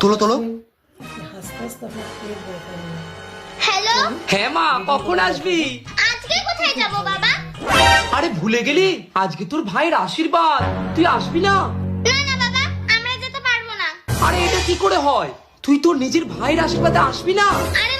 তোলো তোলো। হ্যালো? হ্যাঁ মা কখন আসবি? আজকে কোথায় যাব বাবা? আরে ভুলে গেলি? আজকে তোর ভাইয়ের আশীর্বাদ। তুই আসবি না? না না বাবা আমরা যেতে পারব না। আরে এটা কি করে হয়? তুই তোর নিজের ভাইয়ের আশীর্বাদে আসবি না? আরে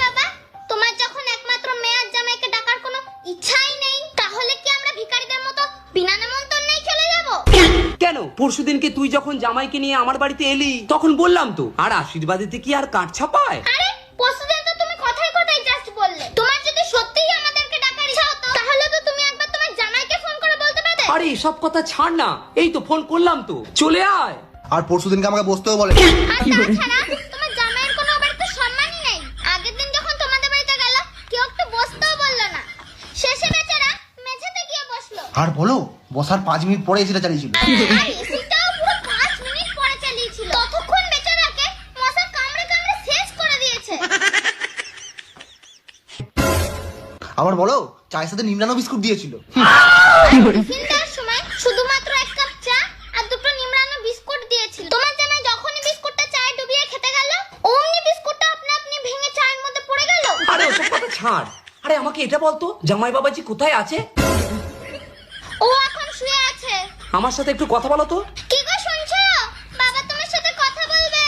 কেন? পরশু দিনকে তুই যখন জামাইকে নিয়ে আমার বাড়িতে এলি তখন বললাম তো আর আশীর্বাদেতে কি আর কাঠ ছাপায়? আরে পরশুদিন তো তুমি কথাই কথাই জাস্ট বললে। তোমার যদি সত্যিই আমাদেরকে ডাকার ইচ্ছা হতো তাহলে তো তুমি একবার তোমার জামাইকে ফোন করে বলতে পারতে। আরে এসব কথা ছাড় না এই তো ফোন করলাম তো চলে আয়। আর পরশুদিনকে আমাকে বসতেও বলে। আর তাছাড়া তোমার জামাইয়ের কোনো বাড়িতে সম্মানই নেই আগের দিন যখন তোমাদের বাড়িতে গেল কেউ একটু বসতেও বলল না শেষে বেচারা মেঝেতে গিয়ে বসল আর বলো বসার পাঁচ মিনিট পরে এসিটা চালিয়েছিল। আবার বলো চায়ের সাথে নিমড়ানো বিস্কুট দিয়েছিল। টিফিন সময় শুধুমাত্র এক কাপ চা আর দুটো নিমড়ানো বিস্কুট দিয়েছিল। তোমার জামাই যখনই বিস্কুটটা চায়ে ডুবিয়ে খেতে গেল অমনি বিস্কুটটা আপনা আপনি ভেঙে চায়ের মধ্যে পড়ে গেল। আরে ওসব কথা ছাড়। আরে আমাকে এটা বলতো জামাই বাবাজি কোথায় আছে? ও এখন শুয়ে আছে। আমার সাথে একটু কথা বলো তো। কি গো শুনছো? বাবা তোমার সাথে কথা বলবে।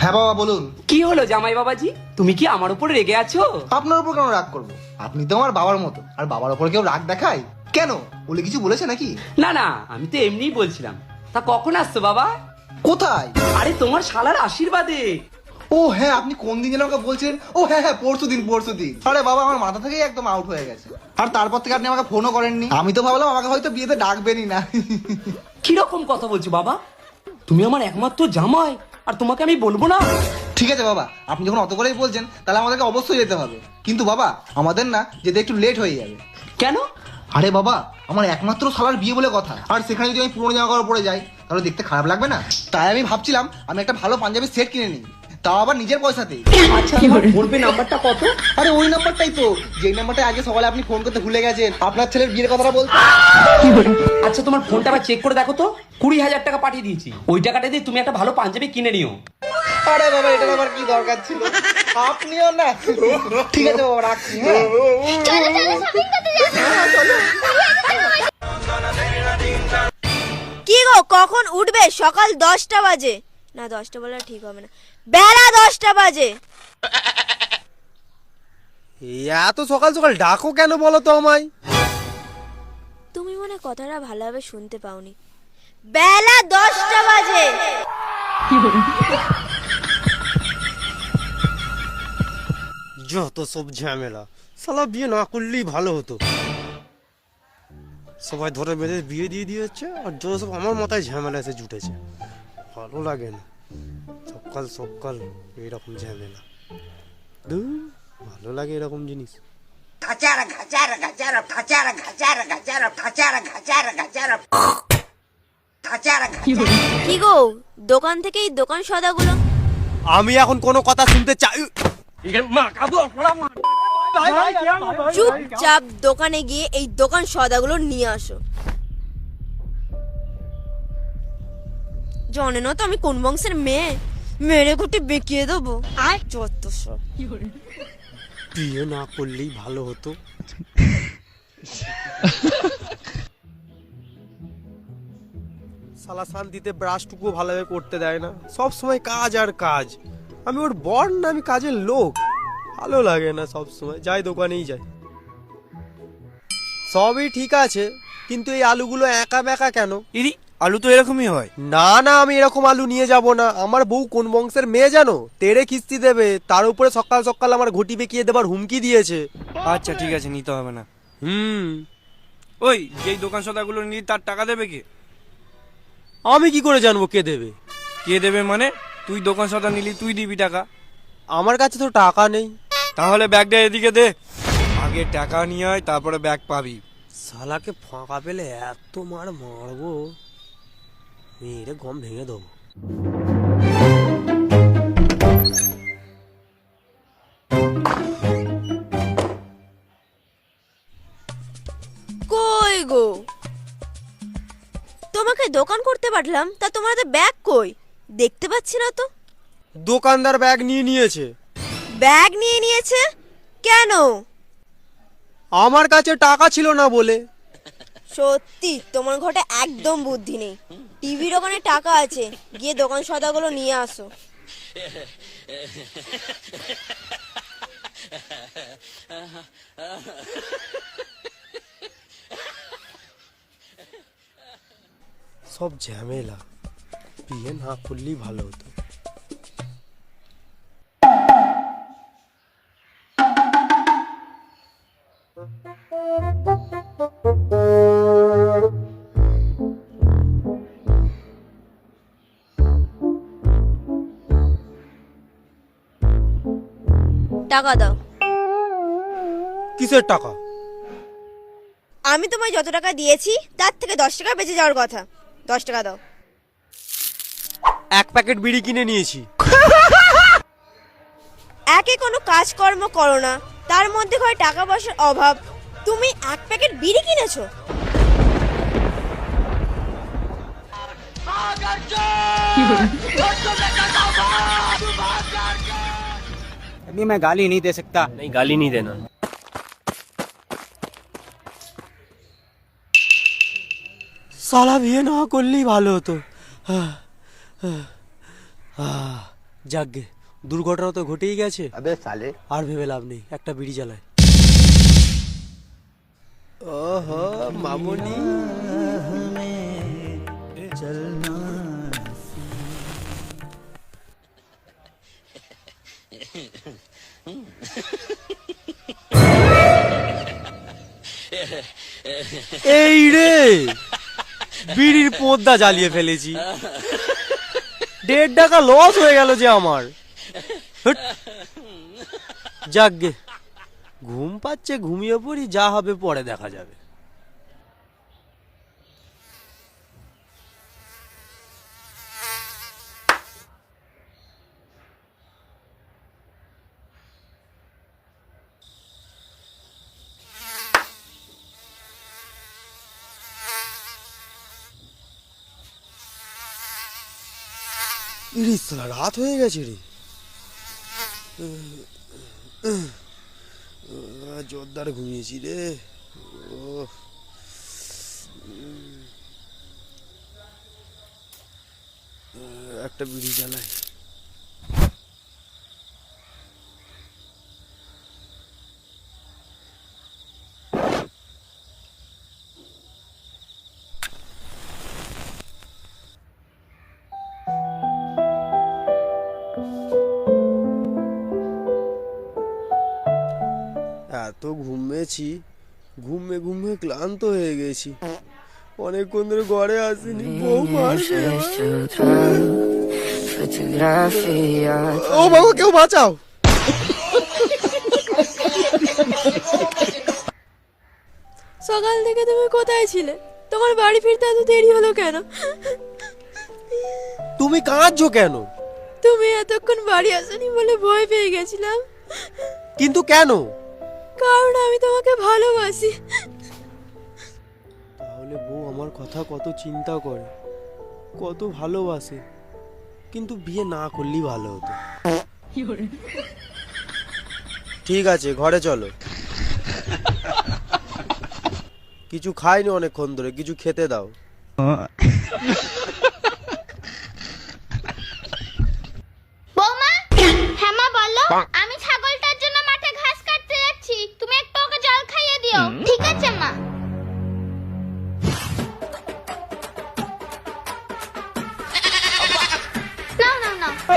হ্যাঁ বাবা বলুন। কি হলো জামাই বাবাজি? তুমি কি আমার উপরে রেগে আছো? আপনার উপর কেন রাগ করব? আপনি তো আমার বাবার মতো। আর বাবার উপর কেউ রাগ দেখায়? কেন? বলে কিছু বলেছে নাকি? না না আমি তো এমনিই বলছিলাম। তা কখন আসছো বাবা? কোথায়? আরে তোমার শালার আশীর্বাদে। ও হ্যাঁ আপনি কোন দিন যেন আমাকে বলছেন ও হ্যাঁ হ্যাঁ পরশু দিন পরশু দিন। আরে বাবা আমার মাথা থেকেই একদম আউট হয়ে গেছে। আর তারপর থেকে আপনি আমাকে ফোনও করেননি। আমি তো ভাবলাম আমাকে হয়তো বিয়েতে ডাকবেনই না। কীরকম কথা বলছো বাবা? তুমি আমার একমাত্র জামাই আর তোমাকে আমি বলব না? ঠিক আছে বাবা আপনি যখন অত করেই বলছেন তাহলে আমাদেরকে অবশ্যই যেতে হবে। কিন্তু বাবা আমাদের না যেতে একটু লেট হয়ে যাবে। কেন? আরে বাবা আমার একমাত্র শালার বিয়ে বলে কথা। আর সেখানে যদি আমি পুরনো জামা কাপড় পরে যাই তাহলে দেখতে খারাপ লাগবে না? তাই আমি ভাবছিলাম আমি একটা ভালো পাঞ্জাবি সেট কিনে নিই। তাও আবার নিজের পয়সাতেই। আচ্ছা বলবে নাম্বারটা কত? আরে ওই নাম্বারটাই তো। যেই নাম্বারটা আগে সকালে আপনি ফোন করতে ভুলে গেছেন আপনার ছেলের বিয়ের কথাটা বলতে। আচ্ছা তোমার ফোনটা আবার চেক করে দেখো তো। কুড়ি হাজার টাকা পাঠিয়ে দিয়েছি। ওই টাকাটা দিয়ে তুমি একটা ভালো পাঞ্জাবি কিনে নিও। আরে বাবা এটা আমার কি দরকার ছিল? আপনিও না। ঠিক আছে বাবা রাখছি হ্যাঁ? চলো চলো শপিং করতে যাব কি গো কখন উঠবে? সকাল দশটা বাজে। না দশটা বলা ঠিক হবে না। বেলা দশটা বাজে। এত সকাল সকাল ডাকো কেন বলো তো আমায়? তুমি মনে কথাটা ভালোভাবে শুনতে পাওনি। বেলা দশটা বাজে। যত সব ঝামেলা সালা বিয়ে না করলেই ভালো হতো। সবাই ধরে বেঁধে বিয়ে দিয়ে দিয়েছে আর যত সব আমার মাথায় ঝামেলা এসে জুটেছে। ভালো লাগে না। সকাল সকাল এরকম ঝামেলা। দু ভালো লাগে এরকম জিনিস। কি গো দোকান থেকে এই দোকান সদাগুলো? আমি এখন কোনো কথা শুনতে চাই চুপচাপ দোকানে গিয়ে এই দোকান সদাগুলো নিয়ে আসো। জনে না তো আমি কোন বংশের মেয়ে? মেরে কুটি বেঁকিয়ে দেবো। আর? যত সব। বিয়ে না করলেই ভালো হতো। সালা শান্তিতে ব্রাশটুকু ভালোভাবে করতে দেয় না। সব সময় কাজ আর কাজ। আমি ওর বর না আমি কাজের লোক। ভালো লাগে না সব সময়। যাই দোকানেই যাই। সবই ঠিক আছে কিন্তু এই আলুগুলো একা বেঁকা কেন? ইরি আলু তো এরকমই হয়। না না আমি এরকম আলু নিয়ে যাব না। আমার বউ কোন বংশের মেয়ে জানো? তেরে কিস্তি দেবে। তার উপরে সকাল সকাল আমার ঘটি বেঁকিয়ে দেবার হুমকি দিয়েছে। আচ্ছা ঠিক আছে নিতে হবে না। হুম। ওই যেই দোকান সদাগুলো নিয়ে তার টাকা দেবে কে? আমি কি করে জানব কে দেবে? কে দেবে মানে? তুই দোকান সদা নিলি তুই দিবি টাকা। আমার কাছে তো টাকা নেই। তাহলে ব্যাগটা এদিকে দে। আগে টাকা নিয়ে আয় তারপরে ব্যাগ পাবি। শালাকে ফাঁকা পেলে এত মার মারবো। মেয়েরে গম ভেঙে দেবো। কই গো? তোমাকে দোকান করতে পাঠালাম তা তোমার হাতে ব্যাগ কই? দেখতে পাচ্ছি না তো। দোকানদার ব্যাগ নিয়ে নিয়েছে। ব্যাগ নিয়ে নিয়েছে? কেন? আমার কাছে টাকা ছিল না বলে। সত্যি, তোমার ঘটে একদম বুদ্ধি নেই। টিভির ওখানে টাকা আছে, গিয়ে দোকান সদাগুলো নিয়ে আসো। সব ঝামেলা। বিয়ে না করলেই ভালো হতো। টাকা দাও। কিসের টাকা? আমি তোমায় যত টাকা দিয়েছি তার থেকে দশ টাকা বেঁচে যাওয়ার কথা। দশ টাকা দাও। এক প্যাকেট বিড়ি কিনে নিয়েছি। একে কোনো কাজকর্ম করো না। তার মধ্যে হয় টাকা পয়সার অভাব। তুমি এক প্যাকেট বিড়ি কিনেছো। अभी मैं गाली नहीं दे सकता नहीं गाली नहीं देना সালা বিয়ে না করলেই ভালো হতো যাকগে দুর্ঘটনা তো ঘটেই গেছে আবে সালে আর ভেবে লাভ নেই একটা বিড়ি জ্বালায় ওহো মামনি এই রে! বিড়ির পদ্মা জ্বালিয়ে ফেলেছি। দেড় টাকা লস হয়ে গেল যে আমার। যাকগে ঘুম পাচ্ছে, ঘুমিয়ে পড়ি, যা হবে পরে দেখা যাবে। ইরিস রাত হয়ে গেছে রে জোরদার ঘুমিয়েছি রে। ও একটা বিড়ি জ্বালাই। এত ঘুমেছি ঘুমে ঘুমে ক্লান্ত হয়ে গেছি। অনেকক্ষণ ধরে ঘরে আসিনি বউ মারবে ও বাবা কেউ বাঁচাও। সকাল থেকে তুমি কোথায় ছিলে? তোমার বাড়ি ফিরতে এত দেরি হলো কেন? তুমি কাঁদছো কেন? তুমি এতক্ষণ বাড়ি আসনি বলে ভয় পেয়ে গেছিলাম। কিন্তু কেন? কারণ আমি তোমাকে ভালোবাসি। তাহলে বউ আমার কথা কত চিন্তা করে কত ভালোবাসে কিন্তু বিয়ে না করলেই ভালো হতো। ঠিক আছে ঘরে চলো। কিছু খাইনি অনেকক্ষণ ধরে কিছু খেতে দাও।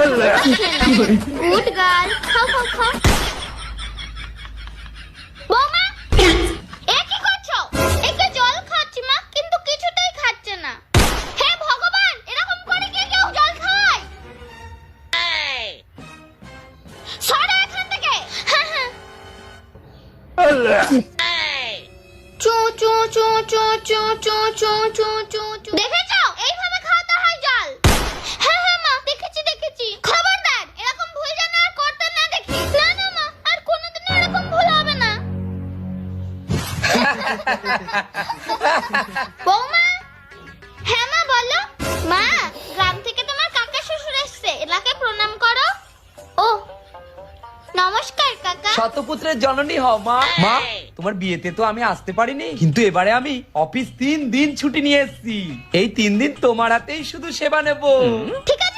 গুড গার্ল খাও খাও খাও বৌমা এ কি করছ? একে জল খাচ্ছি মা কিন্তু কিছুতেই খাচ্ছে না। হে ভগবান এরকম করে কে কেউ জল খায়? সরে এখান থেকে। চু চু চু চু চু চু চু চু চু। বৌমা হ্যাঁ মা বলো। মা গ্রাম থেকে তোমার কাকা শ্বশুর প্রণাম করো। ও নমস্কার কাকা। শতপুত্রের জননী হও মা। মা তোমার বিয়েতে তো আমি আসতে পারিনি। কিন্তু এবারে আমি অফিস তিন দিন ছুটি নিয়ে এসেছি। এই তিন দিন তোমার হাতেই শুধু সেবা নেব। ঠিক আছে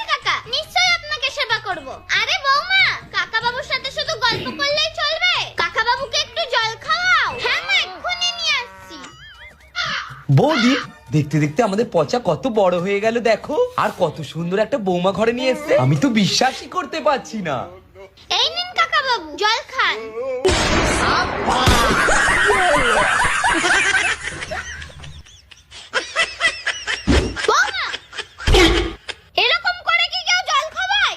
বৌদি দেখতে দেখতে আমাদের পচা কত বড় হয়ে গেল দেখো। আর কত সুন্দর একটা বৌমা ঘরে নিয়ে এসছে। আমি তো বিশ্বাসই করতে পারছি না। এই নিন কাকা বাবু জল খান। বৌমা, এরকম করে কি কেউ জল খাওয়ায়?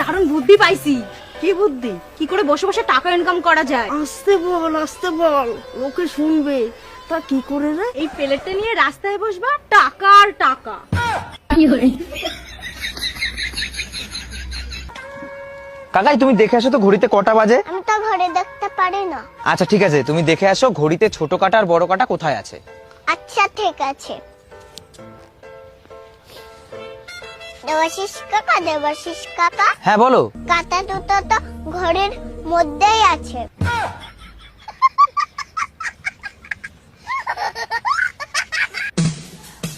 দারুণ বুদ্ধি পাইছি। কি বুদ্ধি? কি করে বসে বসে টাকা ইনকাম করা যায়? আসতে বল আসতে বল। লোকে শুনবে। তা কি করে রে? এই প্লেটটা নিয়ে রাস্তায় বসবা টাকা আর টাকা। কাকাই তুমি দেখে আসো তো ঘড়িতে কটা বাজে। আমি তো ঘরে দেখতে পারি না। আচ্ছা ঠিক আছে। তুমি দেখে আসো ঘড়িতে ছোট কাটা আর বড় কাটা কোথায় আছে? আচ্ছা ঠিক আছে। দেবাশিস কাকা দেবাশিস কাকা। হ্যাঁ বলো। কাটা দুটো তো ঘরের মধ্যেই আছে।